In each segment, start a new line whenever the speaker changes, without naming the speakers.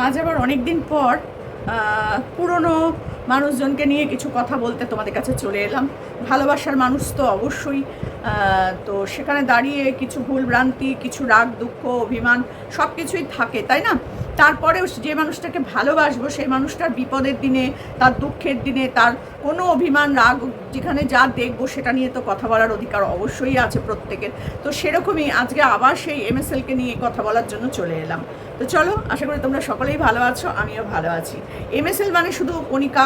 আজ আবার অনেক দিন পর পুরনো মানুষজনকে নিয়ে কিছু কথা বলতে তোমাদের কাছে চলে এলাম। ভালোবাসার মানুষ তো অবশ্যই তো সেখানে দাঁড়িয়ে কিছু ভুল ভ্রান্তি কিছু রাগ, দুঃখ, অভিমান সব কিছুই থাকে, তাই না? তারপরেও যে মানুষটাকে ভালোবাসবো, সেই মানুষটার বিপদের দিনে, তার দুঃখের দিনে, তার কোনো অভিমান, রাগ যেখানে যা দেখব সেটা নিয়ে তো কথা বলার অধিকার অবশ্যই আছে প্রত্যেকের। তো সেরকমই আজকে আবার সেই এমএসএলকে নিয়ে কথা বলার জন্য চলে এলাম। তো চলো, আশা করি তোমরা সকলেই ভালো আছো, আমিও ভালো আছি। এমএসএল মানে শুধু কণিকা,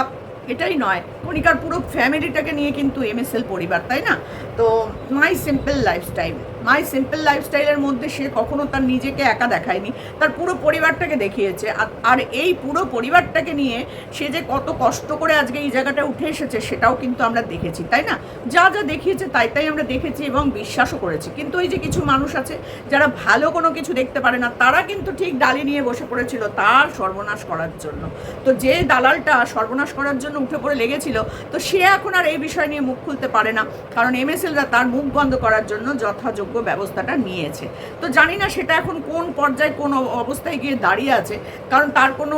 এটাই নয়, কণিকার পুরো ফ্যামিলিটাকে নিয়ে কিন্তু এমএসএল পরিবার, তাই না? তো my simple lifestyle my simple লাইফস্টাইলের মধ্যে সে কখনো তার নিজেকে একা দেখায়নি, তার পুরো পরিবারটাকে দেখিয়েছে, আর- এই পুরো পরিবারটাকে নিয়ে সে যে কত কষ্ট করে আজকে এই জায়গাটা উঠে এসেছে সেটাও কিন্তু আমরা দেখেছি, তাই না? যা যা দেখিয়েছে তাই তাই আমরা দেখেছি এবং বিশ্বাসও করেছি, কিন্তু এই যে কিছু মানুষ আছে যারা ভালো কোনো কিছু দেখতে পারে না, তারা কিন্তু ঠিক ডালি নিয়ে বসে পড়েছিল তার সর্বনাশ করার জন্য। তো যে দালালটা সর্বনাশ করার জন্য উঠে পড়ে লেগেছিল, তো সে এখন আর এই বিষয় নিয়ে মুখ খুলতে পারে না, কারণ এমএসএলরা তার মুখ বন্ধ করার জন্য যথাযোগ্য ব্যবস্থাটা নিয়েছে। তো জানি না সেটা এখন কোন পর্যায়ে কোন অবস্থায় গিয়ে দাঁড়িয়ে আছে, কারণ তার কোনো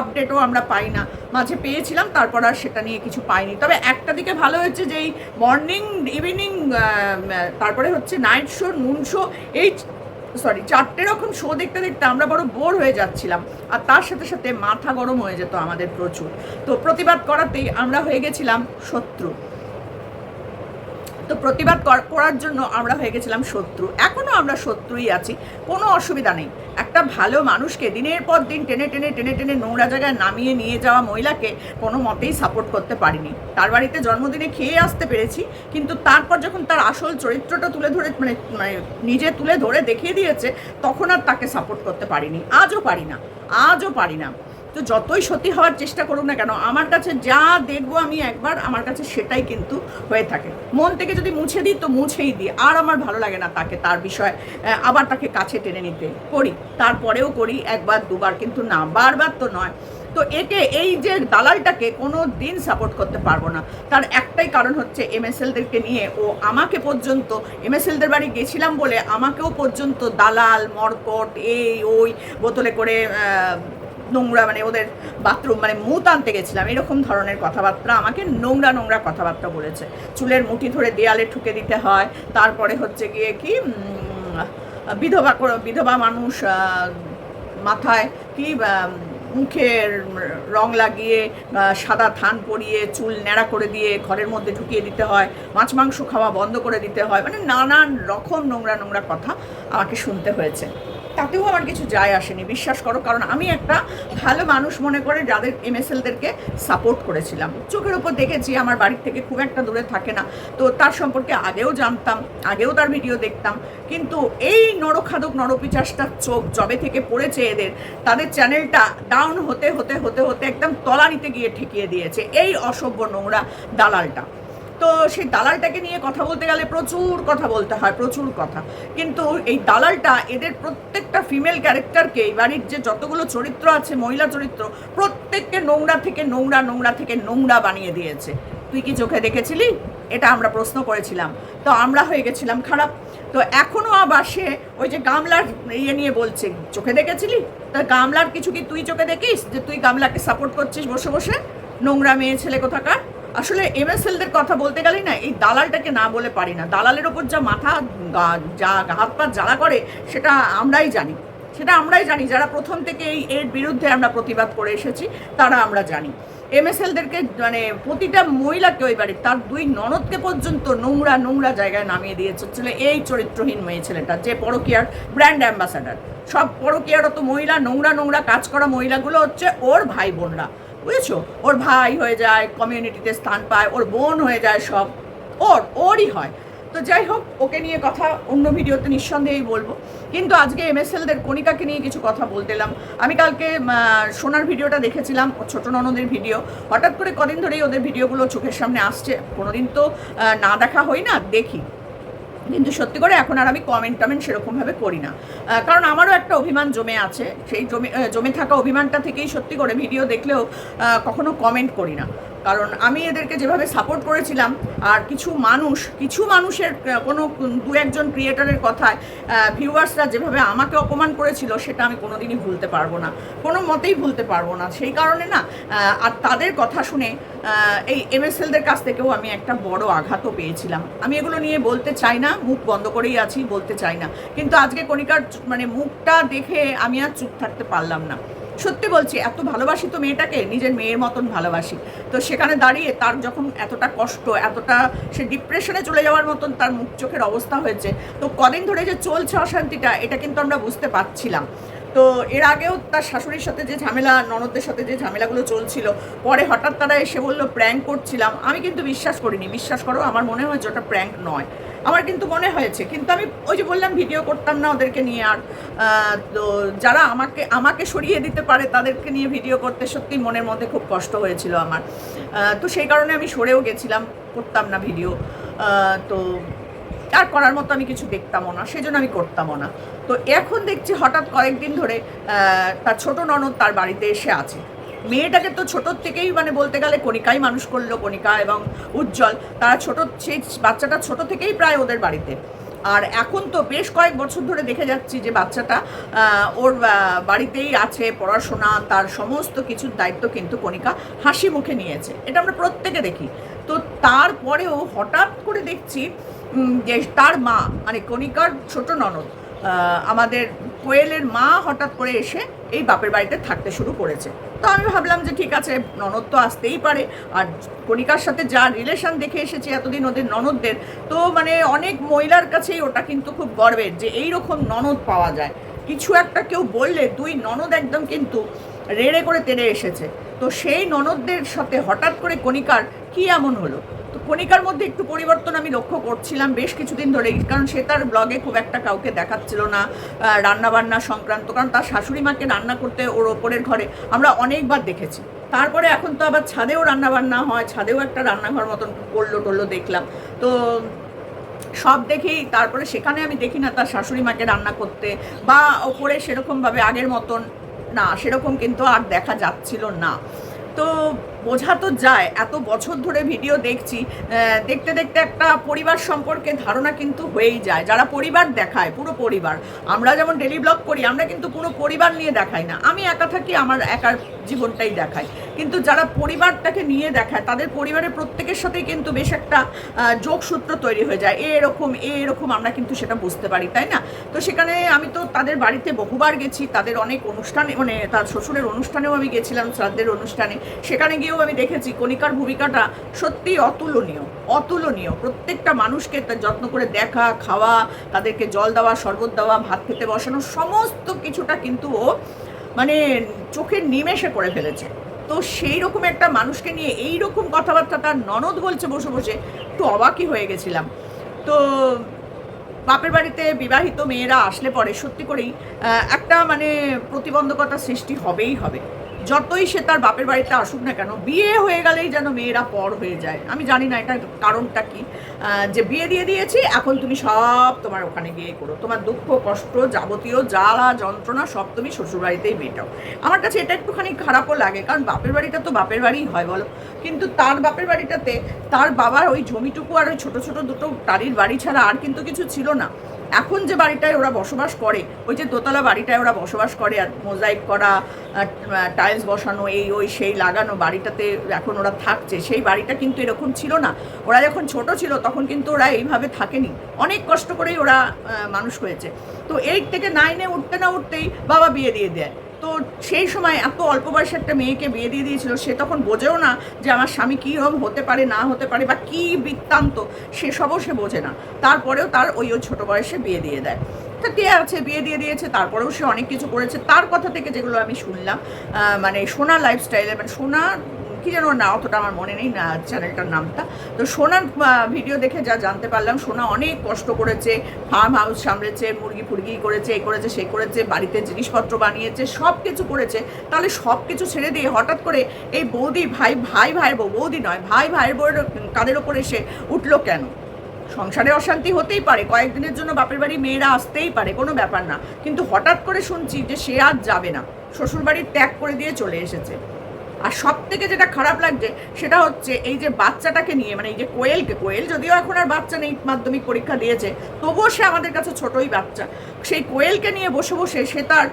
আপডেটও আমরা পাই না। মাঝে পেয়েছিলাম, তারপর আর সেটা নিয়ে কিছু পাইনি। তবে একটা দিকে ভালো হয়েছে যে এই মর্নিং ইভিনিং তারপরে হচ্ছে নাইট শো নুন শো এই সরি চারটে রকম শো দেখতে দেখতে আমরা বড় বোর হয়ে যাচ্ছিলাম। আর তার সাথে সাথে মাথা গরম হয়ে যেত আমাদের প্রচুর। তো প্রতিবাদ করাতেই আমরা হয়ে গেছিলাম শত্রু। তো প্রতিবাদ কর- করার জন্য আমরা হয়ে গেছিলাম শত্রু। এখনও আমরা শত্রুই আছি, কোনো অসুবিধা নেই। একটা ভালো মানুষকে দিনের পর দিন টেনে টেনে টেনে টেনে নোংরা জায়গায় নামিয়ে নিয়ে যাওয়া মহিলাকে কোনো মতেই সাপোর্ট করতে পারিনি। তার বাড়িতে জন্মদিনে খেয়ে আসতে পেরেছি, কিন্তু তারপর যখন তার আসল চরিত্রটা তুলে ধরে মানে মানে নিজে তুলে ধরে দেখিয়ে দিয়েছে, তখন আর তাকে সাপোর্ট করতে পারিনি। আজও পারি না, আজও পারি না। তো যতই সত্যি হওয়ার চেষ্টা করুক না কেন, আমার কাছে যা দেখব আমি একবার, আমার কাছে সেটাই কিন্তু হয়ে থাকে। মন থেকে যদি মুছে দিই, তো মুছেই দিই। আর আমার ভালো লাগে না তাকে, তার বিষয়ে। আবার তাকে কাছে টেনে নিতে করি। তারপরেও করি, একবার, দুবার, কিন্তু না, বারবার তো নয়। তো একে, এই যে দালালটাকে কোনো দিন সাপোর্ট করতে পারব না। তার একটাই কারণ হচ্ছে এমএসএলদেরকে নিয়ে ও আমাকে পর্যন্ত, এমএসএলদের বাড়ি গেছিলাম বলে আমাকেও পর্যন্ত দালাল, মরকট, এই, ওই, বোতলে করে নোংরা মানে ওদের বাথরুম মানে মুত আনতে গেছিলাম, এরকম ধরনের কথাবার্তা আমাকে নোংরা নোংরা কথাবার্তা বলেছে। চুলের মুঠি ধরে দেয়ালে ঠুকে দিতে হয়, তারপরে হচ্ছে গিয়ে কি বিধবা বিধবা মানুষ মাথায় কি মুখের রং লাগিয়ে সাদা থান পরিয়ে, চুল ন্যাড়া করে দিয়ে ঘরের মধ্যে ঢুকিয়ে দিতে হয়, মাছ মাংস খাওয়া বন্ধ করে দিতে হয় মানে নানান রকম নোংরা নোংরা কথা আমাকে শুনতে হয়েছে। তাতেও আমার কিছু যায় আসেনি, বিশ্বাস করো। কারণ আমি একটা ভালো মানুষ মনে করে যাদের এমএসএলদেরকে সাপোর্ট করেছিলাম। চোখের উপর দেখেছি, আমার বাড়ির থেকে খুব একটা দূরে থাকে না। তো তার সম্পর্কে আগেও জানতাম, আগেও তার ভিডিও দেখতাম। কিন্তু এই নরখাদক, নরপিচাসটার চোখ জবে থেকে পড়েছে এদের, তাদের চ্যানেলটা ডাউন হতে হতে হতে হতে একদম তলানিতে গিয়ে ঠেকিয়ে দিয়েছে। এই অসভ্য নোংরা দালালটা। তো সেই দালালটাকে নিয়ে কথা বলতে গেলে প্রচুর কথা বলতে হয়, প্রচুর কথা। কিন্তু এই দালালটা এদের প্রত্যেকটা ফিমেল ক্যারেক্টারকে এই বাড়ির যে যতগুলো চরিত্র আছে, মহিলা চরিত্র, প্রত্যেককে নোংরা থেকে নোংরা নোংরা থেকে নোংরা বানিয়ে দিয়েছে। তুই কি চোখে দেখেছিলি? এটা আমরা প্রশ্ন করেছিলাম। তো আমরা হয়ে গেছিলাম খারাপ। তো এখনও আবার সে ওই যে গামলার ইয়ে নিয়ে বলছে, চোখে দেখেছিলি? তা গামলার কিছু কি তুই চোখে দেখিস যে তুই গামলাকে সাপোর্ট করছিস বসে বসে? নোংরা মেয়ে ছেলে কোথাকার? আসলে এমএসএলদের কথা বলতে গেলেই না, এই দালালটাকে না বলে পারি না। দালালের ওপর যা মাথা যা হাত পা জ্বালা করে, সেটা আমরাই জানি। সেটা আমরাই জানি। যারা প্রথম থেকে এই এর বিরুদ্ধে আমরা প্রতিবাদ করে এসেছি, তারা আমরা জানি। এমএসএলদেরকে মানে প্রতিটা মহিলাকে ওই বাড়ির, তার দুই ননদকে পর্যন্ত নোংরা নোংরা জায়গায় নামিয়ে দিয়েছে ছিল, এই চরিত্রহীন মেয়ে ছেলেটা, যে পরকিয়ার ব্র্যান্ড অ্যাম্বাসাডার সব পরকিয়ারত মহিলা, নোংরা নোংরা কাজ করা মহিলাগুলো হচ্ছে ওর ভাই বোনরা। বুঝেছ? ওর ভাই হয়ে যায় কমিউনিটিতে স্থান পায়, ওর বোন হয়ে যায় সব। ওর, ওরই হয়। তো যাই হোক, ওকে নিয়ে কথা, অন্য ভিডিওতে নিঃসন্দেহেই বলব। কিন্তু আজকে এমএসএলদের কণিকাকে নিয়ে কিছু কথা বলতেলাম আমি কালকে সোনার ভিডিওটা দেখেছিলাম, ও ছোটো ননদের ভিডিও। হঠাৎ করে কদিন ধরেই ওদের ভিডিওগুলো চোখের সামনে আসছে। কোনোদিন তো না দেখা হয় না, দেখি। কিন্তু সত্যি করে এখন আর আমি কমেন্ট টমেন্ট সেরকমভাবে করি না। কারণ আমারও একটা অভিমান জমে আছে, সেই জমে জমে থাকা অভিমানটা থেকেই সত্যি করে ভিডিও দেখলেও কখনো কমেন্ট করি না। কারণ আমি এদেরকে যেভাবে সাপোর্ট করেছিলাম, আর কিছু মানুষ, কিছু মানুষের কোনো দু একজন ক্রিয়েটারের কথায় ভিউয়ার্সরা যেভাবে আমাকে অপমান করেছিল, সেটা আমি কোনোদিনই ভুলতে পারব না। কোনো মতেই ভুলতে পারব না। সেই কারণে না আর তাদের কথা শুনে এই এমএসএলদের কাছ থেকেও আমি একটা বড় আঘাতও পেয়েছিলাম। আমি এগুলো নিয়ে বলতে চাই না, মুখ বন্ধ করেই আছি, বলতে চাই না। কিন্তু আজকে কণিকার মানে মুখটা দেখে আমি আর চুপ থাকতে পারলাম না। সত্যি বলছি, এত ভালোবাসি তো মেয়েটাকে, নিজের মেয়ের মতন ভালোবাসি। তো সেখানে দাঁড়িয়ে তার যখন এতটা কষ্ট, এতটা সে ডিপ্রেশনে চলে যাওয়ার মতন তার মুখ চোখের অবস্থা হয়েছে, তো কদিন ধরে যে চলছে অশান্তিটা, এটা কিন্তু আমরা বুঝতে পারছিলাম। তো এর আগেও তার শাশুড়ির সাথে যে ঝামেলা, ননদদের সাথে যে ঝামেলাগুলো চলছিল, পরে হঠাৎ তারা এসে বলল প্র্যাঙ্ক করছিলাম। আমি কিন্তু বিশ্বাস করিনি। বিশ্বাস করো, আমার মনে হয়েছে ওটা প্র্যাঙ্ক নয়। আমার কিন্তু মনে হয়েছে, কিন্তু আমি ওই যে বললাম ভিডিও করতাম না ওদেরকে নিয়ে আর তো যারা আমাকে আমাকে সরিয়ে দিতে পারে, তাদেরকে নিয়ে ভিডিও করতে সত্যি মনের মধ্যে খুব কষ্ট হয়েছিল আমার। তো সেই কারণে আমি সরেও গেছিলাম, করতাম না ভিডিও তো আর করার মতো আমি কিছু দেখতামও না সেই জন্য আমি করতামও না। তো এখন দেখছি হঠাৎ কয়েকদিন ধরে তার ছোট ননদ তার বাড়িতে এসে আছে। মেয়েটাকে তো ছোটোর থেকেই মানে বলতে গেলে কণিকাই মানুষ করল, কণিকা এবং উজ্জ্বল। তারা ছোট, সেই বাচ্চাটা ছোট থেকেই প্রায় ওদের বাড়িতে। আর এখন তো বেশ কয়েক বছর ধরে দেখে যাচ্ছি যে বাচ্চাটা ওর বাড়িতেই আছে, পড়াশোনা, তার সমস্ত কিছুর দায়িত্ব কিন্তু কণিকা হাসি মুখে নিয়েছে। এটা আমরা প্রত্যেকে দেখি। তো তারপরেও হঠাৎ করে দেখছি যে তার মা মানে কণিকার ছোট ননদ আমাদের কোয়েলের মা হঠাৎ করে এসে এই বাপের বাড়িতে থাকতে শুরু করেছে। তো আমি ভাবলাম যে ঠিক আছে, ননদ তো আসতেই পারে। আর কণিকার সাথে যা রিলেশন দেখে এসেছি এতদিন ওদের ননদদের, তো মানে অনেক মহিলার কাছেই ওটা কিন্তু খুব গর্বের যে এই রকম ননদ পাওয়া যায়। কিছু একটা কেউ বললে দুই ননদ একদম কিন্তু রেড়ে করে তেড়ে এসেছে। তো সেই ননদদের সাথে হঠাৎ করে কণিকার কি এমন হলো? কণিকার মধ্যে একটু পরিবর্তন আমি লক্ষ্য করছিলাম বেশ কিছুদিন ধরেই, কারণ সে তার ব্লগে খুব একটা কাউকে দেখাচ্ছিল না রান্না বান্না সংক্রান্ত, কারণ তার শাশুড়ি মাকে রান্না করতে ওর ওপরের ঘরে আমরা অনেকবার দেখেছি। তারপরে এখন তো আবার ছাদেও রান্না বান্না হয়, ছাদেও একটা রান্নাঘর মতন করল টললো দেখলাম। তো সব দেখেই তারপরে সেখানে আমি দেখি না তার শাশুড়ি মাকে রান্না করতে, বা ওপরে সেরকমভাবে আগের মতন না, সেরকম কিন্তু আর দেখা যাচ্ছিল না। তো বোঝা তো যায়, এত বছর ধরে ভিডিও দেখছি দেখতে দেখতে একটা পরিবার সম্পর্কে ধারণা কিন্তু হয়েই যায়। যারা পরিবার দেখায়, পুরো পরিবার, আমরা যেমন ডেলি ব্লগ করি, আমরা কিন্তু পুরো পরিবার নিয়ে দেখাই না। আমি একা থাকি, আমার একার জীবনটাই দেখাই। কিন্তু যারা পরিবারটাকে নিয়ে দেখায়, তাদের পরিবারের প্রত্যেকের সাথেই কিন্তু বেশ একটা যোগসূত্র তৈরি হয়ে যায়। এরকম এরকম আমরা কিন্তু সেটা বুঝতে পারি, তাই না? তো সেখানে আমি তো তাদের বাড়িতে বহুবার গেছি, তাদের অনেক অনুষ্ঠানে মানে তার শ্বশুরের অনুষ্ঠানেও আমি গেছিলাম, শ্রাদ্ধের অনুষ্ঠানে। সেখানে গিয়েও আমি দেখেছি কণিকার ভূমিকাটা সত্যিই অতুলনীয় অতুলনীয়। প্রত্যেকটা মানুষকে তার যত্ন করে দেখা, খাওয়া, তাদেরকে জল দেওয়া, শরবত দেওয়া, ভাত খেতে বসানো, সমস্ত কিছুটা কিন্তু ও মানে চোখের নিমেষে করে ফেলেছে। তো সেই রকম একটা মানুষকে নিয়ে এই রকম কথাবার্তা তার ননদ বলছে বসে বসে, একটু অবাকই হয়ে গেছিলাম। তো বাপের বাড়িতে বিবাহিত মেয়েরা আসলে পরে সত্যি করেই একটা মানে প্রতিবন্ধকতা সৃষ্টি হবেই হবে। যতই সে তার বাপের বাড়িতে আসুক না কেন, বিয়ে হয়ে গেলেই যেন মেয়েরা পর হয়ে যায়। আমি জানি না এটা কারণটা কি। যে বিয়ে দিয়ে দিয়েছি, এখন তুমি সব তোমার ওখানে গিয়ে করো। তোমার দুঃখ, কষ্ট যাবতীয় জ্বালা, যন্ত্রণা সব তুমি শ্বশুরবাড়িতেই মেটাও। আমার কাছে এটা একটুখানি খারাপও লাগে, কারণ বাপের বাড়িটা তো বাপের বাড়িই হয়, বলো। কিন্তু তার বাপের বাড়িটাতে তার বাবার ওই জমিটুকু আর ওই ছোটো ছোটো দুটো টালির বাড়ি ছাড়া আর কিন্তু কিছু ছিল না। এখন যে বাড়িটায় ওরা বসবাস করে, ওই যে দোতলা বাড়িটায় ওরা বসবাস করে, আর মোজাইক করা টাইলস বসানো, এই, ওই, সেই লাগানো বাড়িটাতে এখন ওরা থাকছে। সেই বাড়িটা কিন্তু এরকম ছিল না। ওরা যখন ছোট ছিল তখন কিন্তু ওরা এইভাবে থাকেনি। অনেক কষ্ট করেই ওরা মানুষ হয়েছে। তো এই থেকে নাইনে উঠতে না উঠতেই বাবা বিয়ে দিয়ে দেয়। তো সেই সময় এত অল্প বয়সে একটা মেয়েকে বিয়ে দিয়ে দিয়েছিল, সে তখন বোঝেও না যে আমার স্বামী কীরকম হতে পারে, না হতে পারে বা কী বৃত্তান্ত, সেসবও সে বোঝে না। তারপরেও তার ওই ওই ছোটো বয়সে বিয়ে দিয়ে দেয়। তা কে আছে, বিয়ে দিয়ে দিয়েছে, তারপরেও সে অনেক কিছু করেছে। তার কথা থেকে যেগুলো আমি শুনলাম মানে সোনা লাইফস্টাইলে মানে সোনা কি যেন না, অতটা আমার মনে নেই না চ্যানেলটার নামটা। তো সোনার ভিডিও দেখে যা জানতে পারলাম, সোনা অনেক কষ্ট করেছে ফার্ম হাউস সামলেছে, মুরগি ফুরগি করেছে এই করেছে, সে করেছে, বাড়িতে জিনিসপত্র বানিয়েছে সব কিছু করেছে। তাহলে সব কিছু ছেড়ে দিয়ে হঠাৎ করে এই বৌদি ভাই ভাই ভাইয়ের বউ, বৌদি নয়, ভাই ভাইয়ের বউয়ের কাদের ওপরে সে উঠল কেন? সংসারে অশান্তি হতেই পারে, কয়েকদিনের জন্য বাপের বাড়ি মেয়েরা আসতেই পারে, কোনো ব্যাপার না। কিন্তু হঠাৎ করে শুনছি যে সে আর যাবে না। শ্বশুরবাড়ির ত্যাগ করে দিয়ে চলে এসেছে। আর সব থেকে যেটা খারাপ লাগছে, সেটা হচ্ছে এই যে বাচ্চাটাকে নিয়ে মানে এই যে কোয়েলকে, কোয়েল যদিও এখন আর বাচ্চা নেই, মাধ্যমিক পরীক্ষা দিয়েছে, তবুও সে আমাদের কাছে ছোটই বাচ্চা। সেই কোয়েলকে নিয়ে বসে বসে সে তার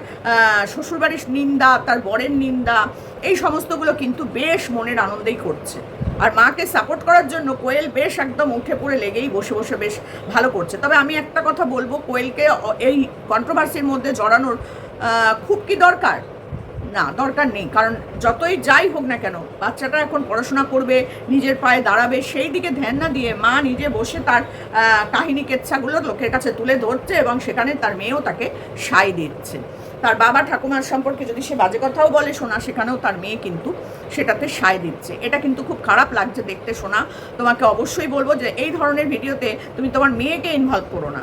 শ্বশুরবাড়ির নিন্দা, তার বরের নিন্দা, এই সমস্তগুলো কিন্তু বেশ মনের আনন্দেই করছে। আর মাকে সাপোর্ট করার জন্য কোয়েল বেশ একদম উঠে পড়ে লেগেই বসে বসে বেশ ভালো করছে। তবে আমি একটা কথা বলব, কোয়েলকে এই কন্ট্রোভার্সির মধ্যে জড়ানোর খুব কি দরকার? না, দরকার নেই। কারণ যতই যাই হোক না কেন, বাচ্চাটা এখন পড়াশোনা করবে, নিজের পায়ে দাঁড়াবে, সেই দিকে ধ্যান না দিয়ে মা নিজে বসে তার কাহিনী কেচ্ছাগুলো লোকের কাছে তুলে ধরছে এবং সেখানে তার মেয়েও তাকে সাই দিচ্ছে। তার বাবা ঠাকুমার সম্পর্কে যদি সে বাজে কথাও বলে শোনা সেখানেও তার মেয়ে কিন্তু সেটাতে সায় দিচ্ছে। এটা কিন্তু খুব খারাপ লাগছে দেখতে শোনা তোমাকে অবশ্যই বলব যে, এই ধরনের ভিডিওতে তুমি তোমার মেয়েকে ইনভলভ করো না।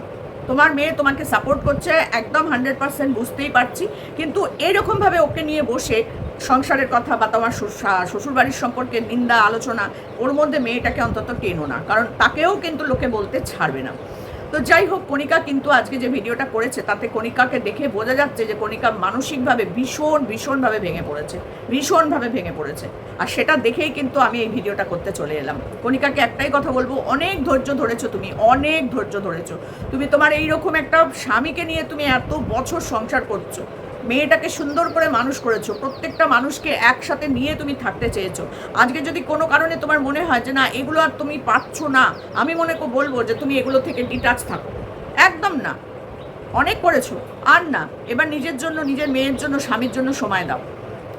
তোমার মেয়ে তোমাকে সাপোর্ট করছে, একদম হান্ড্রেড পার্সেন্ট বুঝতেই পারছি। কিন্তু এরকমভাবে ওকে নিয়ে বসে সংসারের কথা বা তোমার শ্বশুরবাড়ির সম্পর্কে নিন্দা, আলোচনা, ওর মধ্যে মেয়েটাকে অন্তত কেনো না। কারণ তাকেও কিন্তু লোকে বলতে ছাড়বে না। তো যাই হোক, কণিকা কিন্তু আজকে যে ভিডিওটা করেছে, তাতে কণিকাকে দেখে বোঝা যাচ্ছে যে কণিকা মানসিকভাবে ভীষণ, ভীষণভাবে ভেঙে পড়েছে, ভীষণভাবে ভেঙে পড়েছে। আর সেটা দেখেই কিন্তু আমি এই ভিডিওটা করতে চলে এলাম। কণিকাকে একটাই কথা বলব, অনেক ধৈর্য ধরেছো তুমি, অনেক ধৈর্য ধরেছো। তুমি তোমার এইরকম একটা স্বামীকে নিয়ে তুমি এত বছর সংসার করছ মেয়েটাকে সুন্দর করে মানুষ করেছ, প্রত্যেকটা মানুষকে একসাথে নিয়ে তুমি থাকতে চেয়েছো। আজকে যদি কোনো কারণে তোমার মনে হয় যে না, এগুলো আর তুমি পাচ্ছো না, আমি মনে বলব যে তুমি এগুলো থেকে ডিটাচ থাকো। একদম না। অনেক করেছ, আর না, এবার নিজের জন্য, নিজের মেয়ের জন্য, স্বামীর জন্য সময় দাও।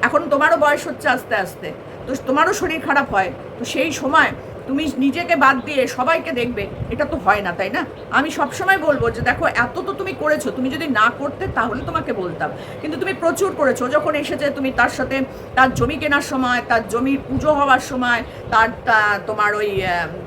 এখন তোমারও বয়স হচ্ছে আস্তে আস্তে, তো তোমারও শরীর খারাপ হয়, তো সেই সময় তুমি নিজেকে বাদ দিয়ে সবাইকে দেখবে, এটা তো হয় না, তাই না? আমি সবসময় বলব যে দেখো, এত তো তুমি করেছ, তুমি যদি না করতে তাহলে তোমাকে বলতাম। কিন্তু তুমি প্রচুর করেছ, যখন এসেছে তুমি তার সাথে তার জমি কেনার সময়, তার জমির পুজো হওয়ার সময়, তার তোমার ওই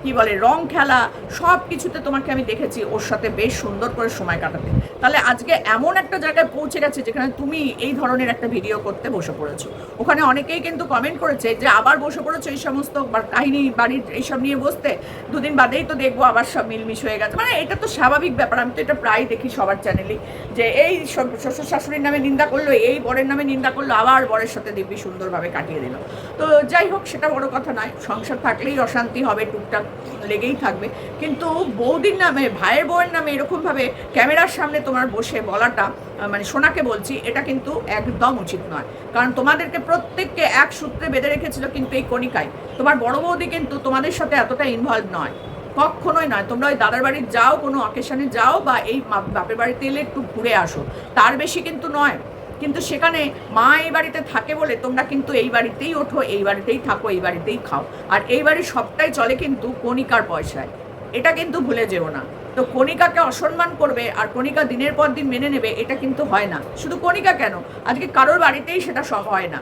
কি বলে, রং খেলা, সব কিছুতে তোমাকে আমি দেখেছি ওর সাথে বেশ সুন্দর করে সময় কাটাতে। তাহলে আজকে এমন একটা জায়গায় পৌঁছে গেছে যেখানে তুমি এই ধরনের একটা ভিডিও করতে বসে পড়েছো। ওখানে অনেকেই কিন্তু কমেন্ট করেছে যে আবার বসে পড়েছো এই সমস্ত কাহিনী, বাড়ির এইসব নিয়ে বসতে দুদিন বাদেই তো দেখব আবার সব মিলমিশ হয়ে গেছে। মানে এটা তো স্বাভাবিক ব্যাপার, আমি তো এটা প্রায় দেখি সবার চ্যানেলেই যে এই শ্বশুর শাশুড়ির নামে নিন্দা করল, এই বরের নামে নিন্দা করল, আবার বরের সাথে দিব্যি সুন্দরভাবে কাটিয়ে দিল। তো যাই হোক, সেটা বড় কথা নয়, সংসার থাকলেই অশান্তি হবে, টুকটাক লেগেই থাকবে। কিন্তু বৌদির নামে, ভাইয়ের বউয়ের নামে এরকমভাবে ক্যামেরার সামনে তোমার বসে বলাটা মানে সোনাকে বলছি, এটা কিন্তু একদম উচিত নয়। কারণ তোমাদেরকে প্রত্যেককে এক সূত্রে বেঁধে রেখেছিল কিন্তু এই কণিকায়। তোমার বড় বৌদি কিন্তু তোমাদের সাথে এতটা ইনভলভ নয়। কখনোই নয়। তোমরা ওই দাদার বাড়ি যাও, কোনো অকেশনে যাও বা এই বাপের বাড়িতে এলে একটু ঘুরে আসো। তার বেশি কিন্তু নয়। কিন্তু সেখানে মা এই বাড়িতে থাকে বলে তোমরা কিন্তু এই বাড়িতেই ওঠো, এই বাড়িতেই থাকো, এই বাড়িতেই খাও। আর এই বাড়ির সবটাই চলে কিন্তু কণিকার পয়সায়। এটা কিন্তু ভুলে যেও না। তো কণিকাকে অসম্মান করবে আর কণিকা দিনের পর দিন মেনে নেবে, এটা কিন্তু হয় না। শুধু কণিকা কেন? আজকে কারোর বাড়িতেই সেটা হয় না।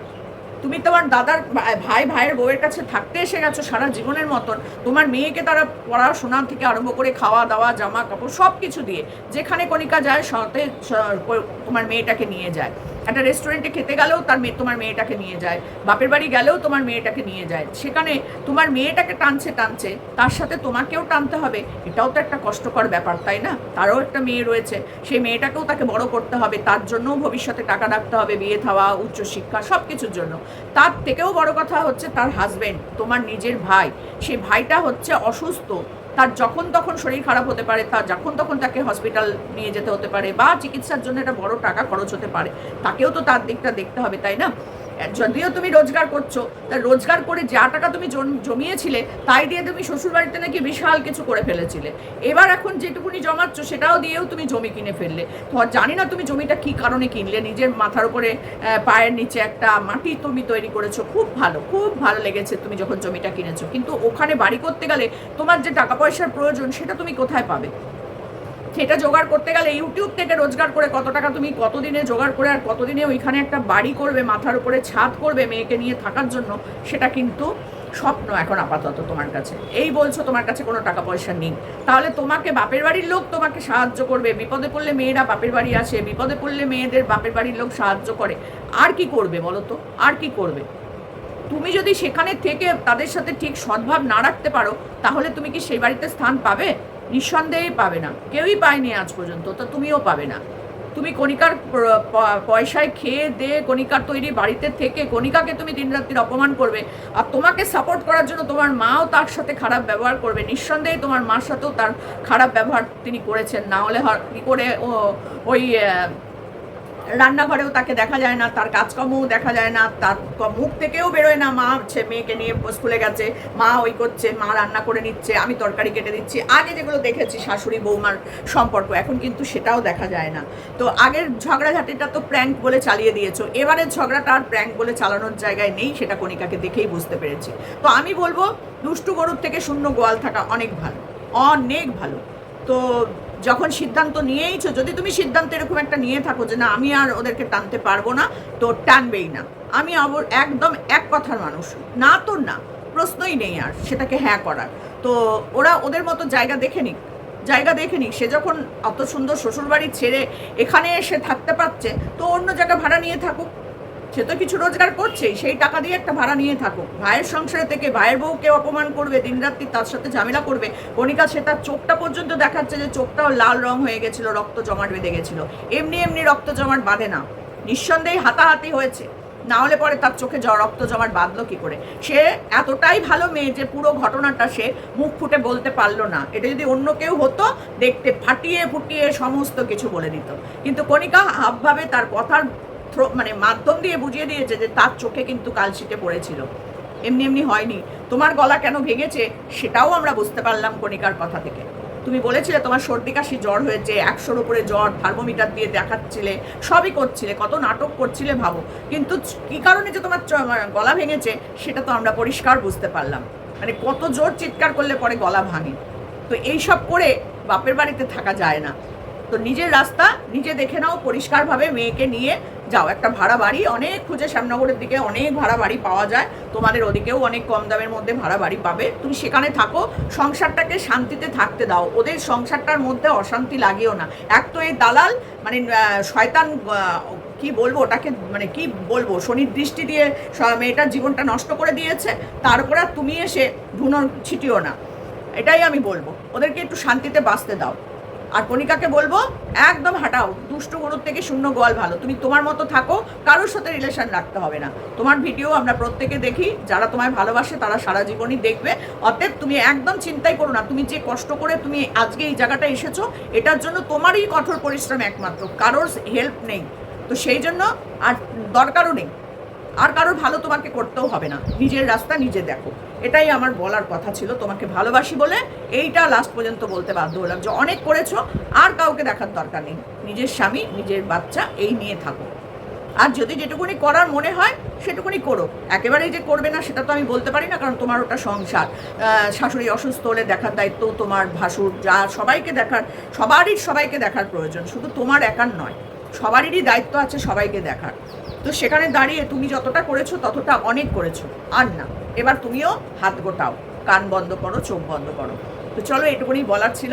তুমি তোমার দাদার ভাই, ভাইয়ের বউয়ের কাছে থাকতে এসে গেছো সারা জীবনের মতন। তোমার মেয়েকে তারা পড়াশোনা থেকে আরম্ভ করে খাওয়া দাওয়া, জামা কাপড় সব কিছু দিয়ে যেখানে কণিকা যায়, সাথে তোমার মেয়েটাকে নিয়ে যায়। একটা রেস্টুরেন্টে খেতে গেলেও তার মেয়ে, তোমার মেয়েটাকে নিয়ে যায়। বাপের বাড়ি গেলেও তোমার মেয়েটাকে নিয়ে যায়। সেখানে তোমার মেয়েটাকে টানছে টানছে, তার সাথে তোমাকেও টানতে হবে। এটাও তো একটা কষ্টকর ব্যাপার, তাই না? তারও একটা মেয়ে রয়েছে। সেই মেয়েটাকেও তাকে বড় করতে হবে। তার জন্যও ভবিষ্যতে টাকা রাখতে হবে, বিয়ে থাওয়া, উচ্চশিক্ষা সব কিছুর জন্য। তার থেকেও বড় কথা হচ্ছে তার হাজবেন্ড তোমার নিজের ভাই। সেই ভাইটা হচ্ছে অসুস্থ। তার যখন তখন শরীর খারাপ হতে পারে, তার যখন তখন তাকে হসপিটাল নিয়ে যেতে হতে পারে বা চিকিৎসার জন্য একটা বড় টাকা খরচ হতে পারে। তাকেও তো তার দিকটা দেখতে হবে, তাই না? যদিও তুমি রোজগার করছ। তা রোজগার করে যা টাকা তুমি জমিয়েছিলে, তাই দিয়ে তুমি শ্বশুরবাড়িতে নাকি বিশাল কিছু করে ফেলেছিলে। এবার এখন যেটুকুনি জমাচ্ছ, সেটাও দিয়েও তুমি জমি কিনে ফেললে। তো আর জানি না তুমি জমিটা কি কারণে কিনলে। নিজের মাথার উপরে পায়ের নিচে একটা মাটি তুমি তৈরি করেছ। খুব ভালো খুব ভালো লেগেছে তুমি যখন জমিটা কিনেছো। কিন্তু ওখানে বাড়ি করতে গেলে তোমার যে টাকা পয়সার প্রয়োজন, সেটা তুমি কোথায় পাবে? সেটা জোগাড় করতে গেলে ইউটিউব থেকে রোজগার করে কত টাকা তুমি কতদিনে জোগাড় করে আর কতদিনে ওইখানে একটা বাড়ি করবে, মাথার উপরে ছাদ করবে মেয়েকে নিয়ে থাকার জন্য, সেটা কিন্তু স্বপ্ন এখন আপাতত তোমার কাছে। এই বলছো তোমার কাছে কোনো টাকা পয়সা নেই। তাহলে তোমাকে বাপের বাড়ির লোক তোমাকে সাহায্য করবে। বিপদে পড়লে মেয়েরা বাপের বাড়ি আসে, বিপদে পড়লে মেয়েদের বাপের বাড়ির লোক সাহায্য করে। আর কি করবে বলো তো? আর কি করবে? তুমি যদি সেখানে থেকে তাদের সাথে ঠিক সদ্ভাব না রাখতে পারো, তাহলে তুমি কি সেই বাড়িতে স্থান পাবে? নিঃসন্দেহেই পাবে না। কেউই পায়নি আজ পর্যন্ত, তো তুমিও পাবে না। তুমি কণিকার পয়সায় খেয়ে দে, কণিকার তৈরি বাড়িতে থেকে, কণিকাকে তুমি দিন রাত্রির অপমান করবে আর তোমাকে সাপোর্ট করার জন্য তোমার মাও তার সাথে খারাপ ব্যবহার করবে। নিঃসন্দেহে তোমার মার সাথেও তার খারাপ ব্যবহার তিনি করেছেন। না হলে কী করে ওই রান্নাঘরেও তাকে দেখা যায় না, তার কাজকর্মও দেখা যায় না, তার মুখ থেকেও বেরোয় না, মা হচ্ছে মেয়েকে নিয়ে স্কুলে গেছে, মা ওই করছে, মা রান্না করে নিচ্ছে, আমি তরকারি কেটে দিচ্ছি। আগে যেগুলো দেখেছি শাশুড়ি বৌমার সম্পর্ক, এখন কিন্তু সেটাও দেখা যায় না। তো আগের ঝগড়াঝাটিটা তো প্র্যাঙ্ক বলে চালিয়ে দিয়েছ, এবারের ঝগড়াটা আর প্র্যাঙ্ক বলে চালানোর জায়গায় নেই, সেটা কণিকাকে দেখেই বুঝতে পেরেছি। তো আমি বলব, দুষ্টু গরুর থেকে শূন্য গোয়াল থাকা অনেক ভালো অনেক ভালো। তো যখন সিদ্ধান্ত নিয়েইছো, যদি তুমি সিদ্ধান্ত এরকম একটা নিয়ে থাকো যে না, আমি আর ওদেরকে টানতে পারব না, তো টানবেই না। আমি আবার একদম এক কথার মানুষ। না তো না, প্রশ্নই নেই আর, সেটাকে হ্যাঁ করার। তো ওরা ওদের মতো জায়গা দেখে নিক। জায়গা দেখে নিক। সে যখন অত সুন্দর শ্বশুরবাড়ি ছেড়ে এখানে এসে থাকতে পারছে, তো অন্য জায়গা ভাড়া নিয়ে থাকুক। সে তো কিছু রোজগার করছেই, সেই টাকা দিয়ে একটা ভাড়া নিয়ে থাকুক ভাইয়ের সংসারে থেকে ভাইয়ের বউকে অপমান করবে দিনরাত্রি তার সাথে ঝামেলা করবে? কণিকা, সে তার চোখটা পর্যন্ত দেখাচ্ছে যে চোখটাও লাল রং হয়ে গেছিল, রক্ত জমাট বেঁধে গেছিল। এমনি এমনি রক্ত জমাট বাঁধে না। নিঃসন্দেহে হাতাহাতি হয়েছে। না হলে পরে তার চোখে রক্ত জমাট বাঁধলো কি করে? সে এতটাই ভালো মেয়ে যে পুরো ঘটনাটা সে মুখ ফুটে বলতে পারল না। এটা যদি অন্য কেউ হতো, দেখতে ফাটিয়ে ফুটিয়ে সমস্ত কিছু বলে দিত। কিন্তু কণিকা, হাবভাবে তার কথার থ্রো মানে মাধ্যম দিয়ে বুঝিয়ে দিয়েছে যে তার চোখে কিন্তু কালশিটে পড়েছিল। এমনি এমনি হয়নি। তোমার গলা কেন ভেঙেছে সেটাও আমরা বুঝতে পারলাম কণিকার কথা থেকে। তুমি বলেছিলে তোমার সর্দি কাশি জ্বর হয়েছে, একশোর উপরে জ্বর, থার্মোমিটার দিয়ে দেখাচ্ছিলে, সবই করছিলে, কত নাটক করছিলে ভাবো। কিন্তু কি কারণে যে তোমার মানে গলা ভেঙেছে সেটা তো আমরা পরিষ্কার বুঝতে পারলাম। মানে কত জোর চিৎকার করলে পরে গলা ভাঙে। তো এইসব করে বাপের বাড়িতে থাকা যায় না। তো নিজের রাস্তা নিজে দেখে নাও, পরিষ্কারভাবে মেয়েকে নিয়ে যাও, একটা ভাড়া বাড়ি, অনেক খুঁজে শ্যামনগরের দিকে অনেক ভাড়া বাড়ি পাওয়া যায়। তোমাদের ওদিকেও অনেক কম দামের মধ্যে ভাড়া বাড়ি পাবে। তুমি সেখানে থাকো, সংসারটাকে শান্তিতে থাকতে দাও। ওদের সংসারটার মধ্যে অশান্তি লাগিও না। এক তো এই দালাল মানে শয়তান কি বলব ওটাকে মানে কি বলব, শনির দৃষ্টি দিয়ে মেয়েটার জীবনটা নষ্ট করে দিয়েছে তারপরে তুমি এসে ধুনো ছিটিও না। এটাই আমি বলব। ওদেরকে একটু শান্তিতে বাঁচতে দাও। আর কণিকাকে বলব, একদম হাঁটাও। দুষ্ট গরুর থেকে শূন্য গোয়াল ভালো। তুমি তোমার মতো থাকো, কারোর সাথে রিলেশন রাখতে হবে না। তোমার ভিডিও আমরা প্রত্যেকে দেখি, যারা তোমায় ভালোবাসে তারা সারা জীবনই দেখবে। অতএব তুমি একদম চিন্তাই করো না। তুমি যে কষ্ট করে তুমি আজকে এই জায়গাটা এসেছ, এটার জন্য তোমারই কঠোর পরিশ্রম একমাত্র। কারোর হেল্প নেই। তো সেই জন্য আর দরকারও নেই। আর কারোর ভালো তোমাকে করতেও হবে না। নিজের রাস্তা নিজে দেখো। এটাই আমার বলার কথা ছিল তোমাকে ভালোবাসি বলে। এইটা লাস্ট পর্যন্ত বলতে বাধ্য হলাম যে অনেক করেছ, আর কাউকে দেখার দরকার নেই। নিজের স্বামী, নিজের বাচ্চা, এই নিয়ে থাকো। আর যদি যেটুকুনি করার মনে হয়, সেটুকুনি করো। একেবারেই যে করবে না, সেটা তো আমি বলতে পারি না, কারণ তোমার ওটা সংসার। শাশুড়ি অসুস্থ হলে দেখার দায়িত্ব তোমার, ভাসুর, যা সবাইকে দেখার, সবারই সবাইকে দেখার প্রয়োজন। শুধু তোমার একার নয়, সবারই দায়িত্ব আছে সবাইকে দেখার। তো সেখানে দাঁড়িয়ে তুমি যতটা করেছ ততটা অনেক করেছ। আর না, এবার তুমিও হাত গোটাও, কান বন্ধ করো, চোখ বন্ধ করো। তো চলো, এটুকুনি বলার ছিল।